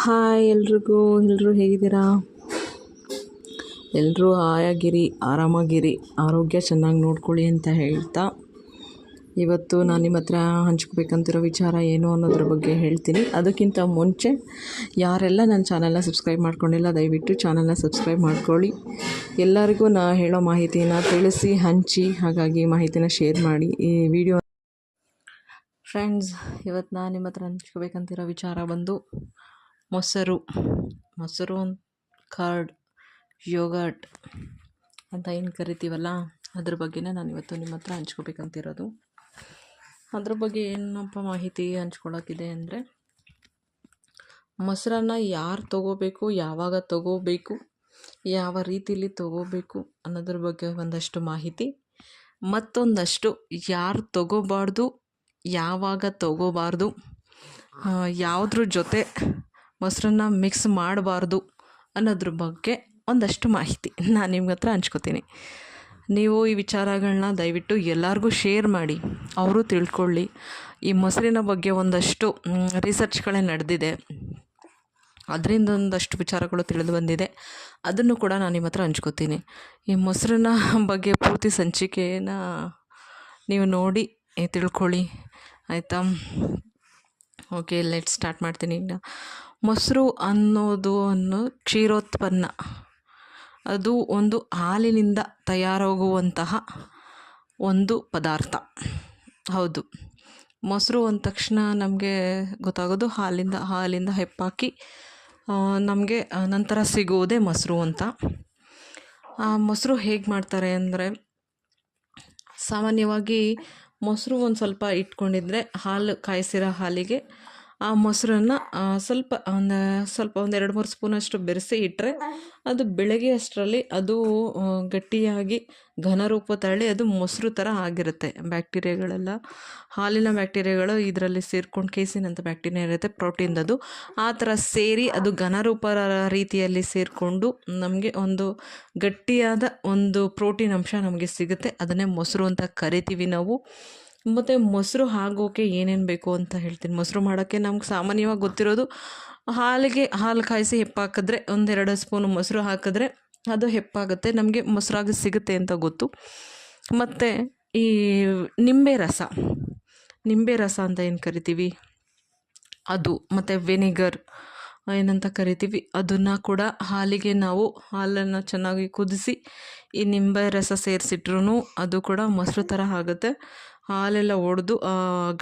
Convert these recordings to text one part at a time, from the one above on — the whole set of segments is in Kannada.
ಹಾಯ್ ಎಲ್ರಿಗೂ ಎಲ್ಲರೂ ಹೇಗಿದ್ದೀರಾ? ಎಲ್ಲರೂ ಆಯಾಗಿರಿ ಆರಾಮಾಗಿರಿ, ಆರೋಗ್ಯ ಚೆನ್ನಾಗಿ ನೋಡ್ಕೊಳ್ಳಿ ಅಂತ ಹೇಳ್ತಾ. ಇವತ್ತು ನಾನು ನಿಮ್ಮ ಹತ್ರ ಹಂಚ್ಕೋಬೇಕಂತಿರೋ ವಿಚಾರ ಏನು ಅನ್ನೋದ್ರ ಬಗ್ಗೆ ಹೇಳ್ತೀನಿ. ಅದಕ್ಕಿಂತ ಮುಂಚೆ ಯಾರೆಲ್ಲ ನನ್ನ ಚಾನಲ್ನ ಸಬ್ಸ್ಕ್ರೈಬ್ ಮಾಡ್ಕೊಂಡಿಲ್ಲ, ದಯವಿಟ್ಟು ಚಾನಲ್ನ ಸಬ್ಸ್ಕ್ರೈಬ್ ಮಾಡ್ಕೊಳ್ಳಿ. ಎಲ್ಲರಿಗೂ ನಾ ಹೇಳೋ ಮಾಹಿತಿನ ತಿಳಿಸಿ, ಹಂಚಿ, ಹಾಗಾಗಿ ಮಾಹಿತಿನ ಶೇರ್ ಮಾಡಿ ಈ ವಿಡಿಯೋ. ಫ್ರೆಂಡ್ಸ್ ಇವತ್ತು ನಾನು ನಿಮ್ಮ ಹತ್ರ ಹಂಚ್ಕೋಬೇಕಂತಿರೋ ವಿಚಾರ ಬಂದು ಮೊಸರು ಮೊಸರು ಕರ್ಡ್ ಯೋಗರ್ಟ್ ಅಂತ ಏನು ಕರಿತೀವಲ್ಲ, ಅದ್ರ ಬಗ್ಗೆನೇ ನಾನು ಇವತ್ತು ನಿಮ್ಮ ಹತ್ರ ಹಂಚ್ಕೋಬೇಕಂತಿರೋದು. ಅದ್ರ ಬಗ್ಗೆ ಏನಪ್ಪ ಮಾಹಿತಿ ಹಂಚ್ಕೊಳಕ್ಕಿದೆ ಅಂದರೆ, ಮೊಸರನ್ನ ಯಾರು ತಗೋಬೇಕು, ಯಾವಾಗ ತಗೋಬೇಕು, ಯಾವ ರೀತಿಲಿ ತಗೋಬೇಕು ಅನ್ನೋದ್ರ ಬಗ್ಗೆ ಒಂದಷ್ಟು ಮಾಹಿತಿ. ಮತ್ತೊಂದಷ್ಟು ಯಾರು ತಗೋಬಾರ್ದು, ಯಾವಾಗ ತಗೋಬಾರ್ದು ಯಾವುದ್ರ ಜೊತೆ ಮೊಸರನ್ನ ಮಿಕ್ಸ್ ಮಾಡಬಾರ್ದು ಅನ್ನೋದ್ರ ಬಗ್ಗೆ ಒಂದಷ್ಟು ಮಾಹಿತಿ ನಾನು ನಿಮ್ಮ ಹತ್ರ ಹಂಚ್ಕೋತೀನಿ. ನೀವು ಈ ವಿಚಾರಗಳನ್ನ ದಯವಿಟ್ಟು ಎಲ್ಲರಿಗೂ ಶೇರ್ ಮಾಡಿ, ಅವರು ತಿಳ್ಕೊಳ್ಳಿ. ಈ ಮೊಸರಿನ ಬಗ್ಗೆ ಒಂದಷ್ಟು ರಿಸರ್ಚ್ಗಳೇ ನಡೆದಿದೆ. ಅದರಿಂದ ಒಂದಷ್ಟು ವಿಚಾರಗಳು ತಿಳಿದು ಬಂದಿದೆ. ಅದನ್ನು ಕೂಡ ನಾನು ನಿಮ್ಮ ಹತ್ರ ಹಂಚ್ಕೋತೀನಿ. ಈ ಮೊಸರಿನ ಬಗ್ಗೆ ಪೂರ್ತಿ ಸಂಚಿಕೆಯನ್ನು ನೀವು ನೋಡಿ ತಿಳ್ಕೊಳ್ಳಿ. ಆಯಿತಾ? ಓಕೆ ಲೆಟ್ ಸ್ಟಾರ್ಟ್ ಮಾಡ್ತೀನಿ ಈಗ ಮೊಸರು ಅನ್ನೋದು ಅನ್ನೋ ಕ್ಷೀರೋತ್ಪನ್ನ. ಅದು ಒಂದು ಹಾಲಿನಿಂದ ತಯಾರಾಗುವಂತಹ ಒಂದು ಪದಾರ್ಥ. ಹೌದು. ಮೊಸರು ಅಂದ ತಕ್ಷಣ ನಮಗೆ ಗೊತ್ತಾಗೋದು ಹಾಲಿಂದ ಹಾಲಿಂದ ಹೆಪ್ಪಾಕಿ ನಮಗೆ ನಂತರ ಸಿಗುವುದೇ ಮೊಸರು ಅಂತ. ಮೊಸರು ಹೇಗೆ ಮಾಡ್ತಾರೆ ಅಂದರೆ ಸಾಮಾನ್ಯವಾಗಿ ಮೊಸರು ಒಂದು ಸ್ವಲ್ಪ ಇಟ್ಕೊಂಡಿದ್ರೆ ಹಾಲು ಕಾಯಿಸಿರೋ ಹಾಲಿಗೆ ಆ ಮೊಸರನ್ನು ಸ್ವಲ್ಪ ಒಂದು ಸ್ವಲ್ಪ ಒಂದು ಎರಡು ಮೂರು ಸ್ಪೂನಷ್ಟು ಬೆರೆಸಿ ಇಟ್ಟರೆ ಅದು ಬೆಳಗ್ಗೆ ಅಷ್ಟರಲ್ಲಿ ಅದು ಗಟ್ಟಿಯಾಗಿ ಘನ ರೂಪ ತಳ್ಳಿ ಅದು ಮೊಸರು ಥರ ಆಗಿರುತ್ತೆ. ಬ್ಯಾಕ್ಟೀರಿಯಾಗಳೆಲ್ಲ, ಹಾಲಿನ ಬ್ಯಾಕ್ಟೀರಿಯಾಗಳು ಇದರಲ್ಲಿ ಸೇರ್ಕೊಂಡು ಕೇಸಿನಂಥ ಬ್ಯಾಕ್ಟೀರಿಯಾ ಇರುತ್ತೆ ಪ್ರೋಟೀನ್ದದು ಆ ಥರ ಸೇರಿ ಅದು ಘನರೂಪ ರೀತಿಯಲ್ಲಿ ಸೇರಿಕೊಂಡು ನಮಗೆ ಒಂದು ಗಟ್ಟಿಯಾದ ಒಂದು ಪ್ರೋಟೀನ್ ಅಂಶ ನಮಗೆ ಸಿಗುತ್ತೆ. ಅದನ್ನೇ ಮೊಸರು ಅಂತ ಕರಿತೀವಿ ನಾವು. ಮತ್ತು ಮೊಸರು ಆಗೋಕೆ ಏನೇನು ಬೇಕು ಅಂತ ಹೇಳ್ತೀನಿ. ಮೊಸರು ಮಾಡೋಕ್ಕೆ ನಮ್ಗೆ ಸಾಮಾನ್ಯವಾಗಿ ಗೊತ್ತಿರೋದು ಹಾಲಿಗೆ ಹಾಲು ಕಾಯಿಸಿ ಹೆಪ್ಪಾಕಿದ್ರೆ ಒಂದೆರಡು ಸ್ಪೂನು ಮೊಸರು ಹಾಕಿದ್ರೆ ಅದು ಹೆಪ್ಪಾಗುತ್ತೆ, ನಮಗೆ ಮೊಸರಾಗಿ ಸಿಗುತ್ತೆ ಅಂತ ಗೊತ್ತು. ಮತ್ತು ಈ ನಿಂಬೆ ರಸ ನಿಂಬೆ ರಸ ಅಂತ ಏನು ಕರಿತೀವಿ? ಅದು ಮತ್ತು ವೆನಿಗರ್ ಏನಂತ ಕರಿತೀವಿ? ಅದನ್ನು ಕೂಡ ಹಾಲಿಗೆ ನಾವು ಹಾಲನ್ನು ಚೆನ್ನಾಗಿ ಕುದಿಸಿ ಈ ನಿಂಬೆ ರಸ ಸೇರಿಸಿಟ್ರೂ ಅದು ಕೂಡ ಮೊಸರು ಥರ ಆಗುತ್ತೆ. ಹಾಲೆಲ್ಲ ಒಡೆದು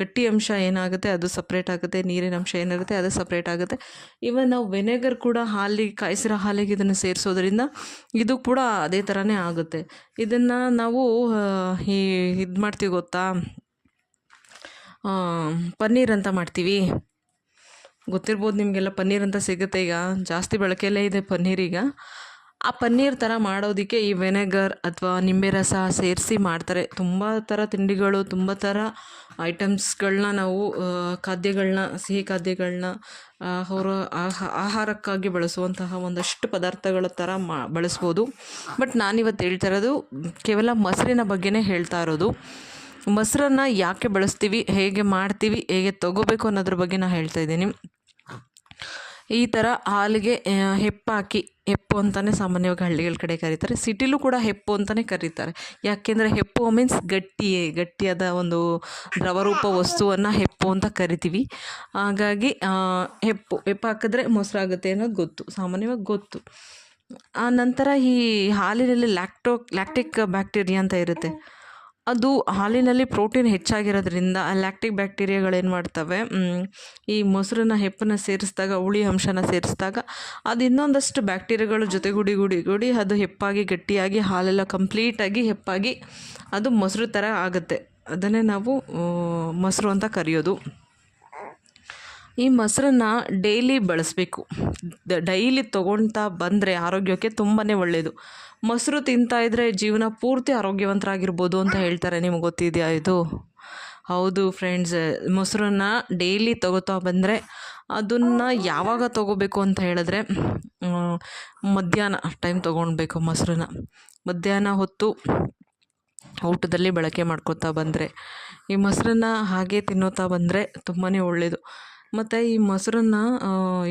ಗಟ್ಟಿ ಅಂಶ ಏನಾಗುತ್ತೆ ಅದು ಸಪ್ರೇಟ್ ಆಗುತ್ತೆ, ನೀರಿನ ಅಂಶ ಏನಿರುತ್ತೆ ಅದು ಸಪ್ರೇಟ್ ಆಗುತ್ತೆ. ಇವನ್ ನಾವು ವೆನೆಗರ್ ಕೂಡ ಹಾಲಿಗೆ, ಕಾಯಿಸಿರೋ ಹಾಲಿಗೆ ಇದನ್ನು ಸೇರಿಸೋದ್ರಿಂದ ಇದು ಕೂಡ ಅದೇ ಥರನೇ ಆಗುತ್ತೆ. ಇದನ್ನು ನಾವು ಈ, ಇದು ಮಾಡ್ತೀವಿ ಗೊತ್ತಾ? ಪನ್ನೀರ್ ಅಂತ ಮಾಡ್ತೀವಿ. ಗೊತ್ತಿರ್ಬೋದು ನಿಮಗೆಲ್ಲ ಪನ್ನೀರ್ ಅಂತ ಸಿಗುತ್ತೆ ಈಗ. ಜಾಸ್ತಿ ಬಳಕೆಯಲ್ಲೇ ಇದೆ ಪನ್ನೀರ್ ಈಗ. ಆ ಪನ್ನೀರ್ ಥರ ಮಾಡೋದಕ್ಕೆ ಈ ವೆನೆಗರ್ ಅಥವಾ ನಿಂಬೆ ರಸ ಸೇರಿಸಿ ಮಾಡ್ತಾರೆ. ತುಂಬ ಥರ ತಿಂಡಿಗಳು, ತುಂಬ ಥರ ಐಟಮ್ಸ್ಗಳನ್ನ ನಾವು ಖಾದ್ಯಗಳನ್ನ ಸಿಹಿ ಖಾದ್ಯಗಳನ್ನ ಅವರ ಆಹಾ, ಆಹಾರಕ್ಕಾಗಿ ಬಳಸುವಂತಹ ಒಂದಷ್ಟು ಪದಾರ್ಥಗಳ ಥರ ಮಾ, ಬಳಸ್ಬೋದು. ಬಟ್ ನಾನಿವತ್ತು ಹೇಳ್ತಾ ಇರೋದು, ಕೇವಲ ಮೊಸರಿನ ಬಗ್ಗೆನೇ ಹೇಳ್ತಾ ಇರೋದು. ಮೊಸರನ್ನು ಯಾಕೆ ಬಳಸ್ತೀವಿ, ಹೇಗೆ ಮಾಡ್ತೀವಿ, ಹೇಗೆ ತಗೋಬೇಕು ಅನ್ನೋದ್ರ ಬಗ್ಗೆ ನಾನು ಹೇಳ್ತಾ ಇದ್ದೀನಿ. ಈ ಥರ ಹಾಲಿಗೆ ಹೆಪ್ಪಾಕಿ, ಹೆಪ್ಪು ಅಂತಲೇ ಸಾಮಾನ್ಯವಾಗಿ ಹಳ್ಳಿಗಳ ಕಡೆ ಕರೀತಾರೆ. ಸಿಟಿಲೂ ಕೂಡ ಹೆಪ್ಪು ಅಂತಲೇ ಕರೀತಾರೆ. ಯಾಕೆಂದರೆ ಹೆಪ್ಪು ಮೀನ್ಸ್ ಗಟ್ಟಿಯೇ ಗಟ್ಟಿಯಾದ ಒಂದು ದ್ರವರೂಪ ವಸ್ತುವನ್ನು ಹೆಪ್ಪು ಅಂತ ಕರಿತೀವಿ. ಹಾಗಾಗಿ ಹೆಪ್ಪು ಹೆಪ್ಪು ಹಾಕಿದ್ರೆ ಮೊಸರಾಗುತ್ತೆ ಅನ್ನೋದು ಗೊತ್ತು, ಸಾಮಾನ್ಯವಾಗಿ ಗೊತ್ತು. ಆ, ನಂತರ ಈ ಹಾಲಿನಲ್ಲಿ ಲ್ಯಾಕ್ಟೋ, ಲ್ಯಾಕ್ಟಿಕ್ ಬ್ಯಾಕ್ಟೀರಿಯಾ ಅಂತ ಇರುತ್ತೆ. ಅದು ಹಾಲಿನಲ್ಲಿ ಪ್ರೋಟೀನ್ ಹೆಚ್ಚಾಗಿರೋದ್ರಿಂದ ಲ್ಯಾಕ್ಟಿಕ್ ಬ್ಯಾಕ್ಟೀರಿಯಾಗಳೇನು ಮಾಡ್ತವೆ? ಈ ಮೊಸರನ್ನ ಹೆಪ್ಪನ್ನು ಸೇರಿಸಿದಾಗ, ಹುಳಿ ಅಂಶನ ಸೇರಿಸಿದಾಗ ಅದು ಇನ್ನೊಂದಷ್ಟು ಬ್ಯಾಕ್ಟೀರಿಯಾಗಳು ಜೊತೆಗೂಡಿ ಗುಡಿ ಗುಡಿ ಅದು ಹೆಪ್ಪಾಗಿ, ಗಟ್ಟಿಯಾಗಿ, ಹಾಲೆಲ್ಲ ಕಂಪ್ಲೀಟಾಗಿ ಹೆಪ್ಪಾಗಿ ಅದು ಮೊಸರು ಥರ ಆಗುತ್ತೆ. ಅದನ್ನೇ ನಾವು ಮೊಸರು ಅಂತ ಕರೆಯೋದು. ಈ ಮೊಸರನ್ನ ಡೈಲಿ ಬಳಸಬೇಕು. ಡೈಲಿ ತೊಗೊಳ್ತಾ ಬಂದರೆ ಆರೋಗ್ಯಕ್ಕೆ ತುಂಬಾ ಒಳ್ಳೆಯದು ಮೊಸರು ತಿಂತಾ ಇದ್ದರೆ ಜೀವನ ಪೂರ್ತಿ ಆರೋಗ್ಯವಂತರಾಗಿರ್ಬೋದು ಅಂತ ಹೇಳ್ತಾರೆ. ನಿಮ್ಗೆ ಗೊತ್ತಿದೆಯಾ ಇದು? ಹೌದು ಫ್ರೆಂಡ್ಸ್ ಮೊಸರನ್ನ ಡೈಲಿ ತಗೋತಾ ಬಂದರೆ ಅದನ್ನು ಯಾವಾಗ ತಗೋಬೇಕು ಅಂತ ಹೇಳಿದ್ರೆ ಮಧ್ಯಾಹ್ನ ಟೈಮ್ ತೊಗೊಳ್ಬೇಕು ಮೊಸರನ್ನ. ಮಧ್ಯಾಹ್ನ ಹೊತ್ತು ಊಟದಲ್ಲಿ ಬಳಕೆ ಮಾಡ್ಕೊತಾ ಬಂದರೆ, ಈ ಮೊಸರನ್ನ ಹಾಗೆ ತಿನ್ನೋತಾ ಬಂದರೆ ತುಂಬಾ ಒಳ್ಳೆಯದು ಮತ್ತು ಈ ಮೊಸರನ್ನ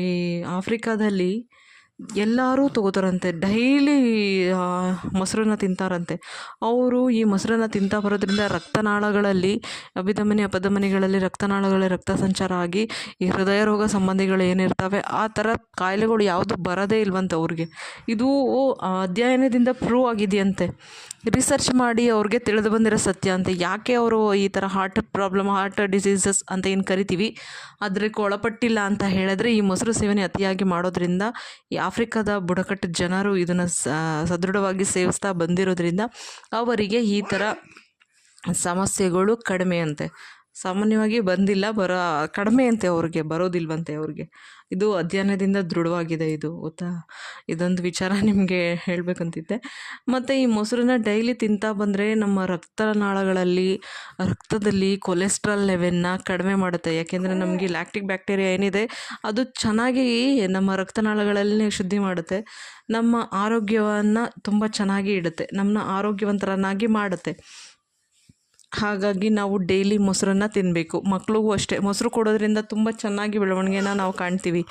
ಈ ಆಫ್ರಿಕಾದಲ್ಲಿ ಎಲ್ಲರೂ ತಗೋತಾರಂತೆ. ಡೈಲಿ ಮೊಸರನ್ನ ತಿಂತಾರಂತೆ. ಅವರು ಈ ಮೊಸರನ್ನ ತಿಂತಾ ಬರೋದ್ರಿಂದ ರಕ್ತನಾಳಗಳಲ್ಲಿ, ಅಭಿಧಮನಿ, ಅಪಧಮನಿಗಳಲ್ಲಿ ರಕ್ತನಾಳಗಳ ರಕ್ತ ಸಂಚಾರ ಆಗಿ, ಈ ಹೃದಯ ರೋಗ ಸಂಬಂಧಿಗಳು ಏನಿರ್ತವೆ, ಆ ಥರ ಕಾಯಿಲೆಗಳು ಯಾವುದು ಬರೋದೇ ಇಲ್ವಂತೆ ಅವ್ರಿಗೆ. ಇದು ಅಧ್ಯಯನದಿಂದ ಪ್ರೂವ್ ಆಗಿದೆಯಂತೆ. ರಿಸರ್ಚ್ ಮಾಡಿ ಅವ್ರಿಗೆ ತಿಳಿದು ಬಂದಿರೋ ಸತ್ಯ ಅಂತೆ. ಯಾಕೆ ಅವರು ಈ ಥರ ಹಾರ್ಟ್ ಪ್ರಾಬ್ಲಮ್ ಹಾರ್ಟ್ ಡಿಸೀಸಸ್ ಅಂತ ಏನು ಕರಿತೀವಿ? ಅದಕ್ಕೆ ಒಳಪಟ್ಟಿಲ್ಲ ಅಂತ ಹೇಳಿದ್ರೆ ಈ ಮೊಸರು ಸೇವನೆ ಅತಿಯಾಗಿ ಮಾಡೋದ್ರಿಂದ ಈ ಆಫ್ರಿಕಾದ ಬುಡಕಟ್ಟು ಜನರು ಇದನ್ನು ಸದೃಢವಾಗಿ ಸೇವಿಸ್ತಾ ಬಂದಿರೋದ್ರಿಂದ ಅವರಿಗೆ ಈ ಥರ ಸಮಸ್ಯೆಗಳು ಕಡಿಮೆಯಂತೆ ಸಾಮಾನ್ಯವಾಗಿ ಬಂದಿಲ್ಲ, ಬರೋ ಕಡಿಮೆಯಂತೆ ಅವ್ರಿಗೆ, ಬರೋದಿಲ್ವಂತೆ ಅವ್ರಿಗೆ. ಇದು ಅಧ್ಯಯನದಿಂದ ದೃಢವಾಗಿದೆ ಇದು, ಗೊತ್ತಾ? ಇದೊಂದು ವಿಚಾರ ನಿಮಗೆ ಹೇಳಬೇಕಂತಿದ್ದೆ. ಮತ್ತು ಈ ಮೊಸರನ್ನ ಡೈಲಿ ತಿಂತಾ ಬಂದರೆ ನಮ್ಮ ರಕ್ತನಾಳಗಳಲ್ಲಿ, ರಕ್ತದಲ್ಲಿ ಕೊಲೆಸ್ಟ್ರಾಲ್ ಲೆವೆಲ್ನ ಕಡಿಮೆ ಮಾಡುತ್ತೆ. ಯಾಕೆಂದರೆ ನಮಗೆ ಲ್ಯಾಕ್ಟಿಕ್ ಬ್ಯಾಕ್ಟೀರಿಯಾ ಏನಿದೆ, ಅದು ಚೆನ್ನಾಗಿ ನಮ್ಮ ರಕ್ತನಾಳಗಳಲ್ಲಿ ಶುದ್ಧಿ ಮಾಡುತ್ತೆ. ನಮ್ಮ ಆರೋಗ್ಯವನ್ನು ತುಂಬ ಚೆನ್ನಾಗಿ ಇಡುತ್ತೆ. ನಮ್ಮನ್ನ ಆರೋಗ್ಯವಂತರನ್ನಾಗಿ ಮಾಡುತ್ತೆ. ಹಾಗಾಗಿ ನಾವು ಡೈಲಿ ಮೊಸರನ್ನು ತಿನ್ನಬೇಕು ಮಕ್ಳಿಗೂ ಅಷ್ಟೇ. ಮೊಸರು ಕೊಡೋದ್ರಿಂದ ತುಂಬ ಚೆನ್ನಾಗಿ ಬೆಳವಣಿಗೆನ ನಾವು ಕಾಣ್ತೀವಿ.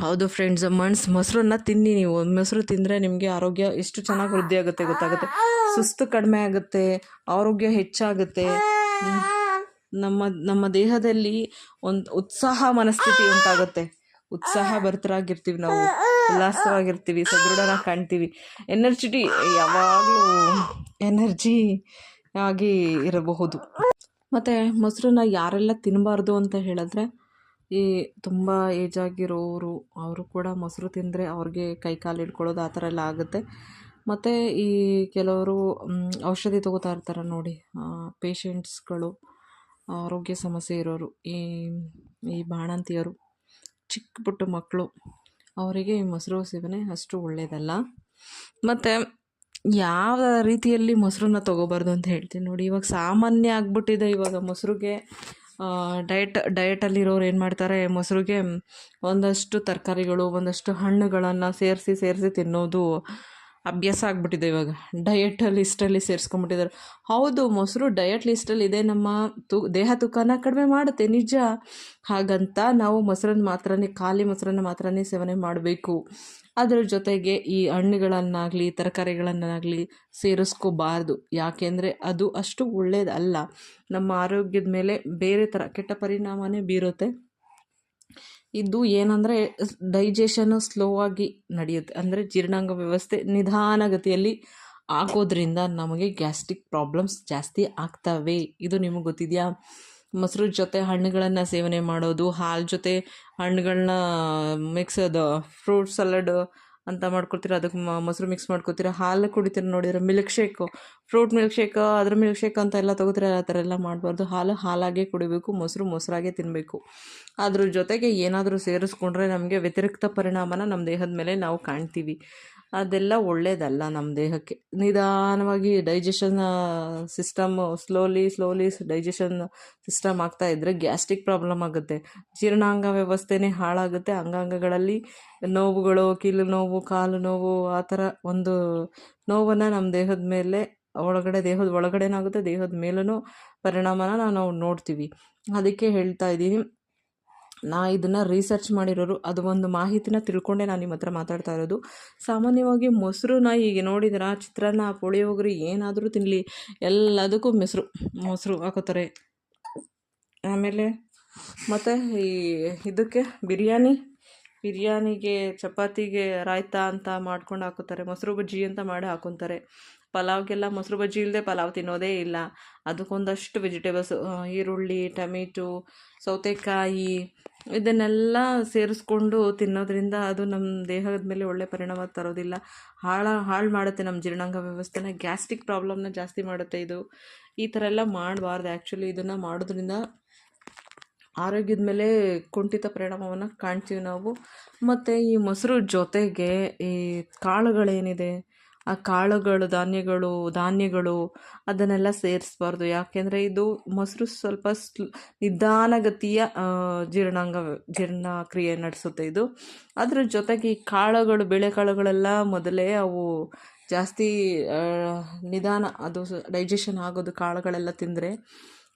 ಹೌದು ಫ್ರೆಂಡ್ಸ್ ಮಣ್ಸ್ ಮೊಸರನ್ನ ತಿನ್ನಿ ನೀವು. ಮೊಸರು ತಿಂದರೆ ನಿಮಗೆ ಆರೋಗ್ಯ ಎಷ್ಟು ಚೆನ್ನಾಗಿ ವೃದ್ಧಿ ಆಗುತ್ತೆ ಗೊತ್ತಾಗುತ್ತೆ. ಸುಸ್ತು ಕಡಿಮೆ ಆಗುತ್ತೆ, ಆರೋಗ್ಯ ಹೆಚ್ಚಾಗುತ್ತೆ. ನಮ್ಮ ನಮ್ಮ ದೇಹದಲ್ಲಿ ಒಂದು ಉತ್ಸಾಹ ಮನಸ್ಥಿತಿ ಉಂಟಾಗುತ್ತೆ. ಉತ್ಸಾಹ ಭರಿತರಾಗಿರ್ತೀವಿ ನಾವು. ಉಲ್ಲಾಸವಾಗಿರ್ತೀವಿ ಸದೃಢನ ಕಾಣ್ತೀವಿ. ಎನರ್ಜಿಟಿ ಯಾವಾಗಲೂ ಎನರ್ಜಿ ಆಗಿ ಇರಬಹುದು. ಮತ್ತು ಮೊಸರನ್ನ ಯಾರೆಲ್ಲ ತಿನ್ನಬಾರ್ದು ಅಂತ ಹೇಳಿದ್ರೆ, ಈ ತುಂಬ ಏಜ್ ಆಗಿರೋರು, ಅವರು ಕೂಡ ಮೊಸರು ತಿಂದರೆ ಅವ್ರಿಗೆ ಕೈ ಕಾಲು ಹಿಡ್ಕೊಳ್ಳೋದು ಆ ಥರ ಎಲ್ಲ ಆಗುತ್ತೆ. ಮತ್ತು ಈ ಕೆಲವರು ಔಷಧಿ ತಗೋತಾ ಇರ್ತಾರೆ ನೋಡಿ ಪೇಷಂಟ್ಸ್ಗಳು ಆರೋಗ್ಯ ಸಮಸ್ಯೆ ಇರೋರು, ಈ ಈ ಬಾಣಂತಿಯರು, ಚಿಕ್ಕ ಪುಟ್ಟ ಮಕ್ಕಳು ಅವರಿಗೆ ಈ ಮೊಸರು ಸೇವನೆ ಅಷ್ಟು ಒಳ್ಳೆಯದಲ್ಲ ಮತ್ತು ಯಾವ ರೀತಿಯಲ್ಲಿ ಮೊಸರನ್ನ ತೊಗೋಬಾರ್ದು ಅಂತ ಹೇಳ್ತೀನಿ ನೋಡಿ, ಇವಾಗ ಸಾಮಾನ್ಯ ಆಗಿಬಿಟ್ಟಿದೆ ಇವಾಗ ಮೊಸರಿಗೆ ಡಯಟ್ ಡಯಟಲ್ಲಿರೋರು ಏನು ಮಾಡ್ತಾರೆ, ಮೊಸರಿಗೆ ಒಂದಷ್ಟು ತರಕಾರಿಗಳು, ಒಂದಷ್ಟು ಹಣ್ಣುಗಳನ್ನು ಸೇರಿಸಿ ಸೇರಿಸಿ ತಿನ್ನೋದು ಅಭ್ಯಾಸ ಆಗ್ಬಿಟ್ಟಿದೆ ಇವಾಗ. ಡಯಟ್ ಲಿಸ್ಟಲ್ಲಿ ಸೇರಿಸ್ಕೊಂಬಿಟ್ಟಿದ್ದಾರೆ ಹೌದು, ಮೊಸರು ಡಯಟ್ ಲಿಸ್ಟಲ್ಲಿ ಇದೆ. ನಮ್ಮ ತು, ದೇಹ ತೂಕನ ಕಡಿಮೆ ಮಾಡುತ್ತೆ, ನಿಜ. ಹಾಗಂತ ನಾವು ಮೊಸರನ್ನು ಮಾತ್ರನೇ, ಖಾಲಿ ಮೊಸರನ್ನು ಮಾತ್ರನೇ ಸೇವನೆ ಮಾಡಬೇಕು. ಅದರ ಜೊತೆಗೆ ಈ ಹಣ್ಣುಗಳನ್ನಾಗಲಿ, ತರಕಾರಿಗಳನ್ನಾಗಲಿ ಸೇರಿಸ್ಕೋಬಾರ್ದು. ಯಾಕೆಂದರೆ ಅದು ಅಷ್ಟು ಒಳ್ಳೆಯದಲ್ಲ ನಮ್ಮ ಆರೋಗ್ಯದ ಮೇಲೆ ಬೇರೆ ಥರ ಕೆಟ್ಟ ಪರಿಣಾಮನೇ ಬೀರುತ್ತೆ. ಇದು ಏನಂದರೆ ಡೈಜೆಷನ್ನು ಸ್ಲೋ ಆಗಿ ನಡೆಯುತ್ತೆ. ಅಂದರೆ ಜೀರ್ಣಾಂಗ ವ್ಯವಸ್ಥೆ ನಿಧಾನಗತಿಯಲ್ಲಿ ಆಗೋದ್ರಿಂದ ನಮಗೆ ಗ್ಯಾಸ್ಟ್ರಿಕ್ ಪ್ರಾಬ್ಲಮ್ಸ್ ಜಾಸ್ತಿ ಆಗ್ತವೆ. ಇದು ನಿಮಗೆ ಗೊತ್ತಿದೆಯಾ? ಮೊಸರು ಜೊತೆ ಹಣ್ಣುಗಳನ್ನು ಸೇವನೆ ಮಾಡೋದು, ಹಾಲು ಜೊತೆ ಹಣ್ಣುಗಳನ್ನ ಮಿಕ್ಸೋದು ಫ್ರೂಟ್ ಸಲಾಡ್ ಅಂತ ಮಾಡ್ಕೊಳ್ತೀರ ಅದಕ್ಕೆ ಮೊಸರು ಮಿಕ್ಸ್ ಮಾಡ್ಕೊತೀರ ಹಾಲು ಕುಡಿತೀರ ನೋಡಿದ್ರೆ milk shake fruit milk shake ಅದ್ರ ಮಿಲ್ಕ್ ಶೇಕ್ ಅಂತ ಎಲ್ಲ ತಗೋತೀರ? ಆ ಥರ ಎಲ್ಲ ಮಾಡಬಾರ್ದು. ಹಾಲು ಹಾಲಾಗೆ ಕುಡಿಬೇಕು, ಮೊಸರು ಮೊಸರಾಗೆ ತಿನ್ನಬೇಕು ಅದ್ರ ಜೊತೆಗೆ ಏನಾದರೂ ಸೇರಿಸ್ಕೊಂಡ್ರೆ ನಮಗೆ ವ್ಯತಿರಿಕ್ತ ಪರಿಣಾಮನ ನಮ್ಮ ದೇಹದ ಮೇಲೆ ನಾವು ಕಾಣ್ತೀವಿ. ಅದೆಲ್ಲ ಒಳ್ಳೆಯದಲ್ಲ ನಮ್ಮ ದೇಹಕ್ಕೆ. ನಿಧಾನವಾಗಿ digestion system slowly slowly digestion system ಆಗ್ತಾ ಇದ್ದರೆ ಗ್ಯಾಸ್ಟ್ರಿಕ್ ಪ್ರಾಬ್ಲಮ್ ಆಗುತ್ತೆ. ಜೀರ್ಣಾಂಗ ವ್ಯವಸ್ಥೆನೇ ಹಾಳಾಗುತ್ತೆ. ಅಂಗಾಂಗಗಳಲ್ಲಿ ನೋವುಗಳು, ಕೀಲು ನೋವು, ಕಾಲು ನೋವು, ಆ ಥರ ಒಂದು ನೋವನ್ನು ನಮ್ಮ ದೇಹದ ಮೇಲೆ, ಒಳಗಡೆ ದೇಹದ ಒಳಗಡೆನಾಗುತ್ತೆ, ದೇಹದ ಮೇಲೂ ಪರಿಣಾಮನ ನಾವು ನೋಡ್ತೀವಿ. ಅದಕ್ಕೆ ಹೇಳ್ತಾ ಇದ್ದೀನಿ. ನಾ ಇದನ್ನು ರಿಸರ್ಚ್ ಮಾಡಿರೋರು, ಅದು ಒಂದು ಮಾಹಿತಿನ ತಿಳ್ಕೊಂಡೆ ನಾನು ನಿಮ್ಮ ಹತ್ರ ಮಾತಾಡ್ತಾ ಇರೋದು. ಸಾಮಾನ್ಯವಾಗಿ ಮೊಸರನ್ನ ಈಗ ನೋಡಿದ್ರೆ? ಚಿತ್ರಾನ್ನ, ಪುಳಿಯೋಗರೆ ಏನಾದರೂ ತಿನ್ನಲಿ ಎಲ್ಲದಕ್ಕೂ ಮೊಸರು ಮೊಸರು ಹಾಕೋತಾರೆ. ಆಮೇಲೆ ಮತ್ತು ಈ ಇದಕ್ಕೆ ಬಿರಿಯಾನಿ. ಬಿರಿಯಾನಿಗೆ, ಚಪಾತಿಗೆ ರಾಯ್ತಾ ಅಂತ ಮಾಡ್ಕೊಂಡು ಹಾಕೋತಾರೆ. ಮೊಸರು ಬಜ್ಜಿ ಅಂತ ಮಾಡಿ ಹಾಕೊತಾರೆ. ಪಲಾವ್ಗೆಲ್ಲ ಮೊಸರು ಬಜ್ಜಿ ಇಲ್ಲದೆ ಪಲಾವ್ ತಿನ್ನೋದೇ ಇಲ್ಲ. ಅದಕ್ಕೊಂದಷ್ಟು ವೆಜಿಟೇಬಲ್ಸ್ ಈರುಳ್ಳಿ, ಟೊಮೆಟೊ, ಸೌತೆಕಾಯಿ ಇದನ್ನೆಲ್ಲ ಸೇರಿಸ್ಕೊಂಡು ತಿನ್ನೋದ್ರಿಂದ ಅದು ನಮ್ಮ ದೇಹದ ಮೇಲೆ ಒಳ್ಳೆ ಪರಿಣಾಮ ತರೋದಿಲ್ಲ. ಹಾಳ, ಹಾಳು ಮಾಡುತ್ತೆ ನಮ್ಮ ಜೀರ್ಣಾಂಗ ವ್ಯವಸ್ಥೆನ. ಗ್ಯಾಸ್ಟ್ರಿಕ್ ಪ್ರಾಬ್ಲಮ್ನ ಜಾಸ್ತಿ ಮಾಡುತ್ತೆ ಇದು. ಈ ಥರ ಎಲ್ಲ ಮಾಡಬಾರ್ದು ಆ್ಯಕ್ಚುಲಿ ಇದನ್ನು ಮಾಡೋದ್ರಿಂದ ಆರೋಗ್ಯದ ಮೇಲೆ ಕುಂಠಿತ ಪರಿಣಾಮವನ್ನು ಕಾಣ್ತೀವಿ ನಾವು. ಮತ್ತು ಈ ಮೊಸರು ಜೊತೆಗೆ ಈ ಕಾಳುಗಳೇನಿದೆ ಆ ಕಾಳುಗಳು, ಧಾನ್ಯಗಳು ಧಾನ್ಯಗಳು ಅದನ್ನೆಲ್ಲ ಸೇರಿಸ್ಬಾರ್ದು. ಯಾಕೆಂದರೆ ಇದು ಮೊಸರು ಸ್ವಲ್ಪ ಸ್ಲ್, ನಿಧಾನಗತಿಯ ಜೀರ್ಣಾಂಗ ಜೀರ್ಣಕ್ರಿಯೆ ನಡೆಸುತ್ತೆ ಇದು. ಅದ್ರ ಜೊತೆಗೆ ಈ ಕಾಳುಗಳು ಬೇಳೆಕಾಳುಗಳೆಲ್ಲ ಮೊದಲೇ ಅವು ಜಾಸ್ತಿ ನಿಧಾನ ಅದು ಡೈಜೆಷನ್ ಆಗೋದು ಕಾಳುಗಳೆಲ್ಲ ತಿಂದರೆ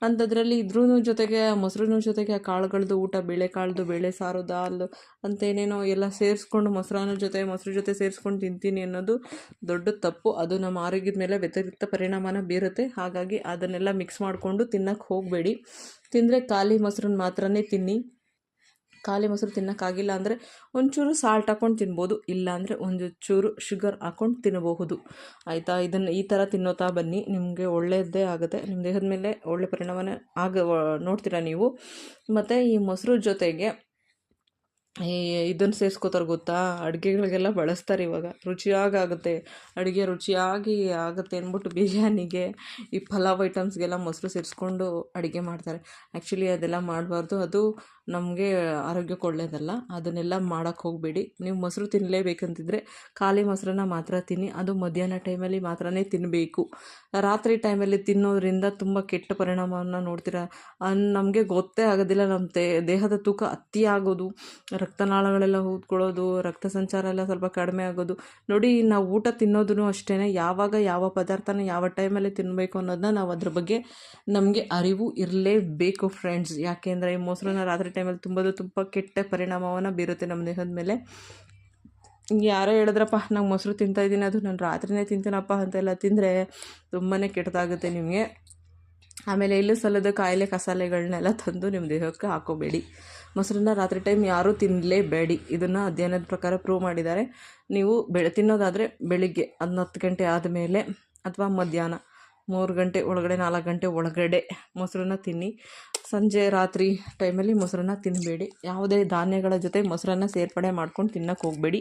ಅಂಥದ್ರಲ್ಲಿ ಇದ್ರೂ ಜೊತೆಗೆ ಮೊಸರು ಜೊತೆಗೆ ಆ ಕಾಳುಗಳದ್ದು ಊಟ ಬೇಳೆಕಾಳ್ದು ಬೇಳೆ ಸಾರು, ದಾಲ್ ಅಂತ ಏನೇನೋ ಎಲ್ಲ ಸೇರಿಸ್ಕೊಂಡು ಮೊಸರನ್ನ ಜೊತೆ, ಮೊಸರು ಜೊತೆ ಸೇರಿಸ್ಕೊಂಡು ತಿಂತೀನಿ ಅನ್ನೋದು ದೊಡ್ಡ ತಪ್ಪು. ಅದು ನಮ್ಮ ಆರೋಗ್ಯದ ಮೇಲೆ ವ್ಯತಿರಿಕ್ತ ಪರಿಣಾಮನ ಬೀರುತ್ತೆ. ಹಾಗಾಗಿ ಅದನ್ನೆಲ್ಲ ಮಿಕ್ಸ್ ಮಾಡಿಕೊಂಡು ತಿನ್ನಕ್ಕೆ ಹೋಗಬೇಡಿ. ತಿಂದರೆ ಖಾಲಿ ಮೊಸರನ್ನ ಮಾತ್ರನೇ ತಿನ್ನಿ. ಖಾಲಿ ಮೊಸರು ತಿನ್ನೋಕ್ಕಾಗಿಲ್ಲ ಅಂದರೆ ಒಂಚೂರು ಸಾಲ್ಟ್ ಹಾಕ್ಕೊಂಡು ತಿನ್ಬೋದು ಇಲ್ಲಾಂದರೆ ಒಂದು ಚೂರು ಶುಗರ್ ಹಾಕ್ಕೊಂಡು ತಿನ್ನಬಹುದು ಆಯಿತಾ? ಇದನ್ನು ಈ ಥರ ತಿನ್ನೋತಾ ಬನ್ನಿ. ನಿಮಗೆ ಒಳ್ಳೆಯದೇ ಆಗುತ್ತೆ. ನಿಮ್ಮ ದೇಹದ ಮೇಲೆ ಒಳ್ಳೆ ಪರಿಣಾಮನೇ ಆಗ, ನೋಡ್ತೀರಾ ನೀವು? ಮತ್ತು ಈ ಮೊಸರು ಜೊತೆಗೆ ಈ ಇದನ್ನು ಸೇರಿಸ್ಕೋತಾರೆ ಗೊತ್ತಾ? ಅಡುಗೆಗಳಿಗೆಲ್ಲ ಬಳಸ್ತಾರೆ ಇವಾಗ. ರುಚಿಯಾಗಿ ಆಗುತ್ತೆ. ಅಡುಗೆ ರುಚಿಯಾಗಿ ಆಗುತ್ತೆ ಅಂದ್ಬಿಟ್ಟು ಬಿರಿಯಾನಿಗೆ ಈ ಪಲಾವ್ ಐಟಮ್ಸ್ಗೆಲ್ಲ ಮೊಸರು ಸೇರಿಸ್ಕೊಂಡು ಅಡುಗೆ ಮಾಡ್ತಾರೆ. ಆ್ಯಕ್ಚುಲಿ ಅದೆಲ್ಲ ಮಾಡಬಾರ್ದು. ಅದು ನಮಗೆ ಆರೋಗ್ಯಕ್ಕೆ ಒಳ್ಳೆಯದಲ್ಲ ಅದನ್ನೆಲ್ಲ ಮಾಡೋಕ್ಕೆ ಹೋಗಬೇಡಿ. ನೀವು ಮೊಸರು ತಿನ್ನಲೇಬೇಕಂತಿದ್ರೆ ಖಾಲಿ ಮೊಸರನ್ನ ಮಾತ್ರ ತಿನ್ನಿ, ಅದು ಮಧ್ಯಾಹ್ನ ಟೈಮಲ್ಲಿ ಮಾತ್ರನೇ ತಿನ್ನಬೇಕು ರಾತ್ರಿ ಟೈಮಲ್ಲಿ ತಿನ್ನೋದ್ರಿಂದ ತುಂಬ ಕೆಟ್ಟ ಪರಿಣಾಮವನ್ನು ನೋಡ್ತೀರಾ? ನಮಗೆ ಗೊತ್ತೇ ಆಗೋದಿಲ್ಲ ನಮ್ಮ ದೇಹದ ತೂಕ ಅತಿ ಆಗೋದು, ರಕ್ತನಾಳಗಳೆಲ್ಲ ಊದ್ಕೊಳ್ಳೋದು ರಕ್ತ ಸಂಚಾರ ಎಲ್ಲ ಸ್ವಲ್ಪ ಕಡಿಮೆ ಆಗೋದು. ನೋಡಿ, ನಾವು ಊಟ ತಿನ್ನೋದೂ ಅಷ್ಟೇ ಯಾವಾಗ ಯಾವ ಪದಾರ್ಥನ ಯಾವ ಟೈಮಲ್ಲಿ ತಿನ್ನಬೇಕು ಅನ್ನೋದನ್ನ ನಾವು ಅದ್ರ ಬಗ್ಗೆ ನಮಗೆ ಅರಿವು ಇರಲೇಬೇಕು ಫ್ರೆಂಡ್ಸ್ ಯಾಕೆಂದರೆ ಈ ಮೊಸರನ್ನ ರಾತ್ರಿ ಟೈಮಲ್ಲಿ ತುಂಬೋದು ತುಂಬ ಕೆಟ್ಟ ಪರಿಣಾಮವನ್ನು ಬೀರುತ್ತೆ ನಮ್ಮ ದೇಹದ ಮೇಲೆ. ಯಾರೋ ಹೇಳಿದ್ರಪ್ಪ, ನಂಗೆ ಮೊಸರು ತಿಂತಾಯಿದ್ದೀನಿ ಅದು ನಾನು ರಾತ್ರಿನೇ ತಿಂತೀನಪ್ಪ ಅಂತೆಲ್ಲ ತಿಂದರೆ ತುಂಬಾ ಕೆಟ್ಟದಾಗುತ್ತೆ ನಿಮಗೆ. ಆಮೇಲೆ ಇಲ್ಲೂ ಸಲ್ಲದ ಕಾಯಿಲೆ ಕಸಾಲೆಗಳನ್ನೆಲ್ಲ ತಂದು ನಿಮ್ಮ ದೇಹಕ್ಕೆ ಹಾಕೋಬೇಡಿ. ಮೊಸರನ್ನ ರಾತ್ರಿ ಟೈಮ್ ಯಾರೂ ತಿನ್ನಲೇಬೇಡಿ ಇದನ್ನು ಅಧ್ಯಯನದ ಪ್ರಕಾರ ಪ್ರೂವ್ ಮಾಡಿದ್ದಾರೆ. ನೀವು ಬೆಳೆ ತಿನ್ನೋದಾದರೆ ಬೆಳಿಗ್ಗೆ ಹತ್ತು ಗಂಟೆ ಆದಮೇಲೆ ಅಥವಾ ಮಧ್ಯಾಹ್ನ. ಮೂರು ಗಂಟೆ ಒಳಗಡೆ, ನಾಲ್ಕು ಗಂಟೆ ಒಳಗಡೆ ಮೊಸರನ್ನ ತಿನ್ನಿ. ಸಂಜೆ ರಾತ್ರಿ ಟೈಮಲ್ಲಿ ಮೊಸರನ್ನ ತಿನ್ನಬೇಡಿ ಯಾವುದೇ ಧಾನ್ಯಗಳ ಜೊತೆ ಮೊಸರನ್ನ ಸೇರ್ಪಡೆ ಮಾಡ್ಕೊಂಡು ತಿನ್ನಕ್ಕೆ ಹೋಗಬೇಡಿ.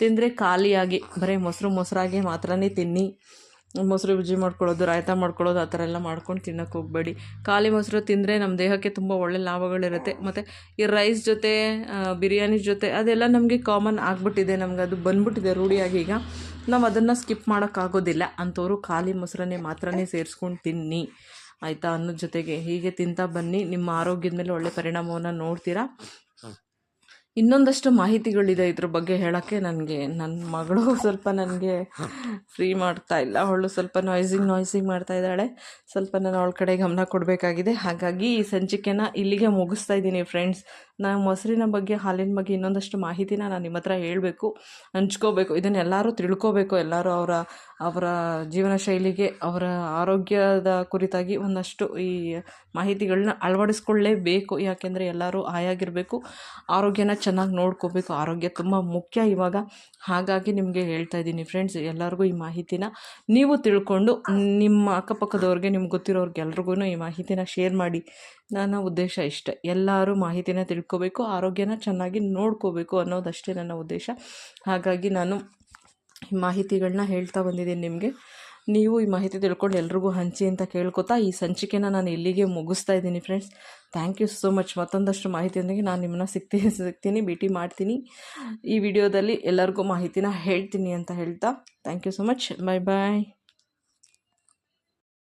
ತಿಂದರೆ ಖಾಲಿಯಾಗಿ, ಬರೀ ಮೊಸರು ಮೊಸರಾಗಿ ಮಾತ್ರನೇ ತಿನ್ನಿ. ಮೊಸರು ಬಜ್ಜಿ ಮಾಡ್ಕೊಳ್ಳೋದು, ರಾಯ್ತ ಮಾಡ್ಕೊಳ್ಳೋದು, ಆ ಥರ ಎಲ್ಲ ಮಾಡ್ಕೊಂಡು ತಿನ್ನಕ್ಕೆ ಹೋಗಬೇಡಿ. ಖಾಲಿ ಮೊಸರು ತಿಂದರೆ ನಮ್ಮ ದೇಹಕ್ಕೆ ತುಂಬ ಒಳ್ಳೆ ಲಾಭಗಳಿರುತ್ತೆ. ಮತ್ತು ಈ ರೈಸ್ ಜೊತೆ ಬಿರಿಯಾನಿ ಜೊತೆ ಅದೆಲ್ಲ ನಮಗೆ ಕಾಮನ್ ಆಗಿಬಿಟ್ಟಿದೆ. ನಮ್ಗೆ ಅದು ಬಂದ್ಬಿಟ್ಟಿದೆ ರೂಢಿಯಾಗಿ ಈಗ. ನಾವು ಅದನ್ನು ಸ್ಕಿಪ್ ಮಾಡೋಕ್ಕಾಗೋದಿಲ್ಲ ಅಂಥವರು ಖಾಲಿ ಮೊಸರನ್ನೇ ಮಾತ್ರನೇ ಸೇರಿಸ್ಕೊಂಡು ತಿನ್ನಿ ಆಯಿತಾ? ಅನ್ನೋ ಜೊತೆಗೆ ಹೀಗೆ ತಿಂತಾ ಬನ್ನಿ. ನಿಮ್ಮ ಆರೋಗ್ಯದ ಮೇಲೆ ಒಳ್ಳೆ ಪರಿಣಾಮವನ್ನು ನೋಡ್ತೀರಾ? ಇನ್ನೊಂದಷ್ಟು ಮಾಹಿತಿಗಳಿದೆ ಇದ್ರ ಬಗ್ಗೆ ಹೇಳೋಕ್ಕೆ ನನಗೆ ನನ್ನ ಮಗಳು ಸ್ವಲ್ಪ ನನಗೆ ಫ್ರೀ ಮಾಡ್ತಾ ಇಲ್ಲ. ಅವಳು ಸ್ವಲ್ಪ ನಾಯ್ಸಿಂಗ್ ನಾಯ್ಸಿಂಗ್ ಮಾಡ್ತಾ ಇದ್ದಾಳೆ. ಸ್ವಲ್ಪ ನಾನು ಅವಳ ಕಡೆ ಗಮನ ಕೊಡಬೇಕಾಗಿದೆ. ಹಾಗಾಗಿ ಈ ಸಂಚಿಕೆನ ಇಲ್ಲಿಗೆ ಮುಗಿಸ್ತಾ ಇದ್ದೀನಿ ಫ್ರೆಂಡ್ಸ್ ನಾನು ಮೊಸರಿನ ಬಗ್ಗೆ, ಹಾಲಿನ ಬಗ್ಗೆ ಇನ್ನೊಂದಷ್ಟು ಮಾಹಿತಿನ ನಾನು ನಿಮ್ಮ ಹತ್ರ ಹೇಳಬೇಕು, ಹಂಚ್ಕೋಬೇಕು. ಇದನ್ನೆಲ್ಲರೂ ತಿಳ್ಕೋಬೇಕು. ಎಲ್ಲರೂ ಅವರ ಅವರ ಜೀವನ ಶೈಲಿಗೆ, ಅವರ ಆರೋಗ್ಯದ ಕುರಿತಾಗಿ ಒಂದಷ್ಟು ಈ ಮಾಹಿತಿಗಳನ್ನ ಅಳವಡಿಸ್ಕೊಳ್ಳೇಬೇಕು. ಯಾಕೆಂದರೆ ಎಲ್ಲರೂ ಹಾಯಾಗಿರಬೇಕು. ಆರೋಗ್ಯನ ಚೆನ್ನಾಗಿ ನೋಡ್ಕೋಬೇಕು. ಆರೋಗ್ಯ ತುಂಬ ಮುಖ್ಯ ಇವಾಗ. ಹಾಗಾಗಿ ನಿಮಗೆ ಹೇಳ್ತಾ ಇದ್ದೀನಿ ಫ್ರೆಂಡ್ಸ್, ಎಲ್ಲರಿಗೂ ಈ ಮಾಹಿತಿನ ನೀವು ತಿಳ್ಕೊಂಡು ನಿಮ್ಮ ಅಕ್ಕಪಕ್ಕದವ್ರಿಗೆ, ನಿಮ್ಗೆ ಗೊತ್ತಿರೋರ್ಗೆ ಎಲ್ರಿಗೂ ಈ ಮಾಹಿತಿನ ಶೇರ್ ಮಾಡಿ. ನನ್ನ ಉದ್ದೇಶ ಇಷ್ಟೆ. ಎಲ್ಲರೂ ಮಾಹಿತಿನ ತಿಳ್ಕೊಬೇಕು, ಆರೋಗ್ಯನ ಚೆನ್ನಾಗಿ ನೋಡ್ಕೋಬೇಕು ಅನ್ನೋದಷ್ಟೇ ನನ್ನ ಉದ್ದೇಶ. ಹಾಗಾಗಿ ನಾನು ಈ ಮಾಹಿತಿಗಳನ್ನ ಹೇಳ್ತಾ ಬಂದಿದ್ದೀನಿ ನಿಮಗೆ. ನೀವು ಈ ಮಾಹಿತಿ ತಿಳ್ಕೊಂಡು ಎಲ್ರಿಗೂ ಹಂಚಿ ಅಂತ ಕೇಳ್ಕೊತಾ ಈ ಸಂಚಿಕೆನ ನಾನು ಇಲ್ಲಿಗೆ ಮುಗಿಸ್ತಾ ಇದ್ದೀನಿ friends. Thank you so much. ಮತ್ತೊಂದಷ್ಟು ಮಾಹಿತಿಯೊಂದಿಗೆ ನಾನು ನಿಮ್ಮನ್ನ ಸಿಗ್ತೀನಿ ಸಿಗ್ತೀನಿ, ಭೇಟಿ ಮಾಡ್ತೀನಿ. ಈ ವಿಡಿಯೋದಲ್ಲಿ ಎಲ್ಲರಿಗೂ ಮಾಹಿತಿನ ಹೇಳ್ತೀನಿ ಅಂತ ಹೇಳ್ತಾ thank you so much. Bye bye